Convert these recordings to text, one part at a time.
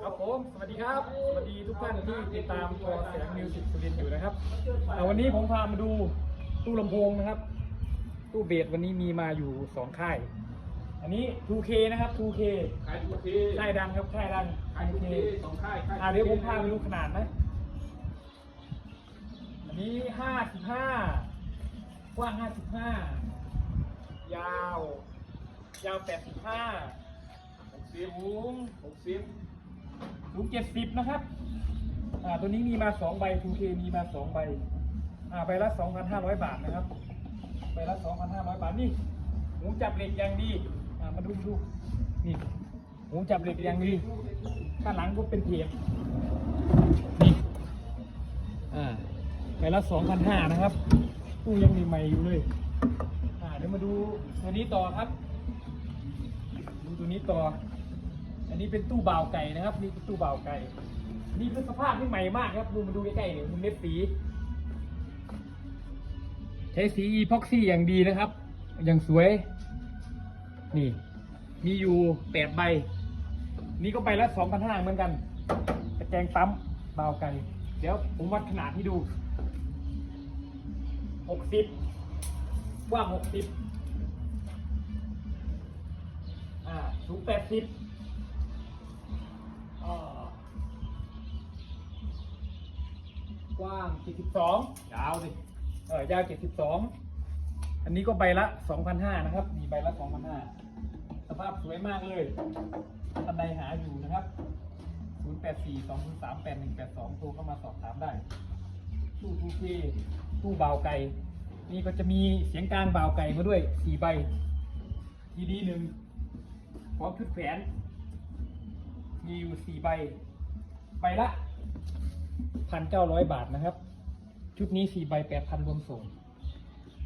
ครับผม สวัสดีครับ สวัสดีทุกท่านที่ติดตามตัวเสียงมิวสิกสุรินทร์อยู่นะครับอ่าวันนี้ผมพามาดูตู้ลำโพงนะครับ ตู้เบสวันนี้มีมาอยู่สองค่าย อันนี้ 2K นะครับ 2K ขายทุกทีค่ายดังครับค่ายดัง ขายทุก 2K ทีสองค่ายค่ายอ่าเดี๋ยวผมพาไปดูขนาดนะ อันนี้55กว้าง55ยาว ยาว85หกสิบสูงหกสิบ สูง70นะครับ อ่า ตัวนี้มีมา2ใบ 2K มีมา2ใบ อ่า ใบละ2,500บาทนะครับ ใบละ2,500บาทนี่หูจับเหล็กอย่างดี อ่า มาดูดูนี่หูจับเหล็กอย่างดี ข้างหลังก็เป็นเพจนี่ อ่า ใบละ2,500นห้านะครับตู้ยังใหม่อยู่เลย อ่า เดี๋ยวมาดูตัวนี้ต่อครับ ดูตัวนี้ต่อ อันนี้เป็นตู้บ่าวไก่นะครับ นี่เป็นตู้บ่าวไก่ นี่คือสภาพที่ใหม่มากครับ ดูมาดูใกล้ๆเนี่ยมันเม็ดสีใช้สีอีพ็อกซี่อย่างดีนะครับ อย่างสวย นี่ มีอยู่แปดใบ นี่ก็ใบละสองพันห้าเหมือนกัน ตะแกรงปั๊มเบาไก่ เดี๋ยวผมวัดขนาดให้ดูหกสิบกว้างหกสิบอ่า สูงแปดสิบ กว้างเจ็ดสิบสองยาวดิเออยาวเจ็ดสิบสองอันนี้ก็ใบละสองพันะครับ มีใบละสองพันห้าสภาพสวยมากเลยท่านใดหาอยู่นะครับ 0 8 4 2 0 3 8 1 8 2 โทรเข้ามาสอบถามได้ ตู้ทูเคตู้เบาไก่ นี่ก็จะมีเสียงกลางเบาไก่มาด้วยสี่ใบ ทีดีหนึ่งพร้อมชุดแขวนมีอยู่สี่ใบ ใบละ พันเก้าร้อยบาทนะครับ ชุดนี้สี่ใบแปดพันรวมส่ง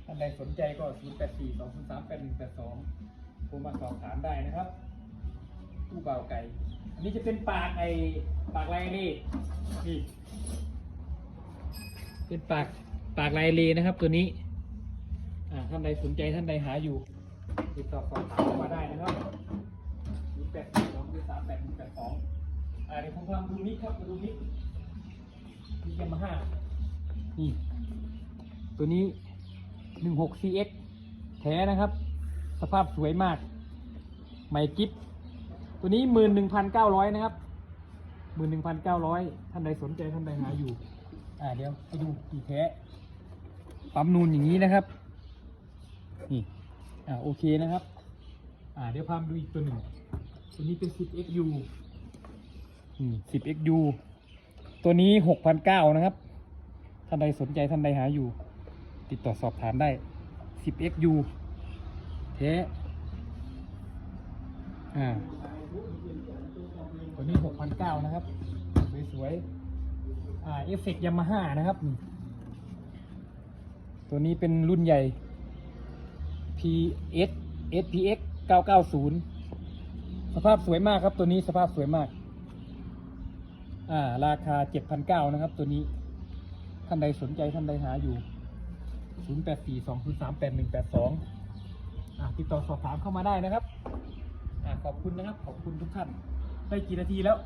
ท่านใดสนใจก็0 8 4 2 0 3 8 1 8 2โทรมาสอบถามได้นะครับตู้เบาไก่ อันนี้จะเป็นปากไอปากลายเลนี่เป็นปากปากลายเลนะครับ ตัวนี้ อ่าท่านใดสนใจท่านใดหาอยู่ ติดต่อสอบถามเข้ามาได้นะครับ0 8 4 2 0 3 8 1 8 2อ่าเดี๋ยวผมลองดูนิกครับมาดูนิก ยามาฮ่านี่ ตัวนี้ 16 CX แท้นะครับ สภาพสวยมากใหม่กิฟตัวนี้ 11,900 นะครับ 11,900 ท่านใดสนใจท่านใดหาอยู่ อ่าเดี๋ยวไปดูกี่แท้ปั๊มนูนอย่างนี้นะครับ นี่ อ่าโอเคนะครับ อ่าเดี๋ยวพามาดูอีกตัวหนึ่ง ตัวนี้เป็น 10XU อืม 10XU ตัวนี้6,900นเก้านะครับ ท่านใดสนใจท่านใดหาอยู่ ติดต่อสอบถามได้ 10XU เทอ่าตัวนี้6,900นเก้านะครับ สวยๆ อ่าเอฟเฟกยามาฮ่านะครับตัวนี้เป็นรุ่นใหญ่ PS SPX 990 สภาพสวยมากครับ ตัวนี้สภาพสวยมาก อ่า ราคา7,900นะครับ ตัวนี้ ท่านใดสนใจท่านใดหาอยู่0 8 4 2 0 3 8 1 8 2อ่าติดต่อสอบถามเข้ามาได้นะครับอ่าขอบคุณนะครับ ขอบคุณทุกท่าน ได้กี่นาทีแล้ว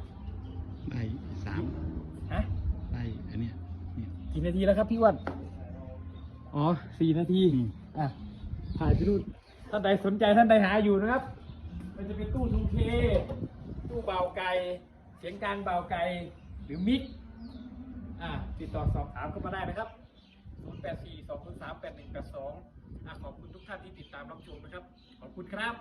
ได้สามฮะได้อันเนี้ยเนี่ยกี่นาทีแล้วครับพี่อ้วันอ๋อสี่นาทีอืมอะถ่ายไปดูท่านใดสนใจท่านใดหาอยู่นะครับ มันจะเป็นตู้ทูเค ตู้เบาไก่ เสียงกลางเบาไก่หรือมิกอ่าติดต่อสอบถามเข้ามาได้นะครับ 0 8 4 2 0 3 8 1 8 2อะขอบคุณทุกท่านที่ติดตามรับชมนะครับ ขอบคุณครับ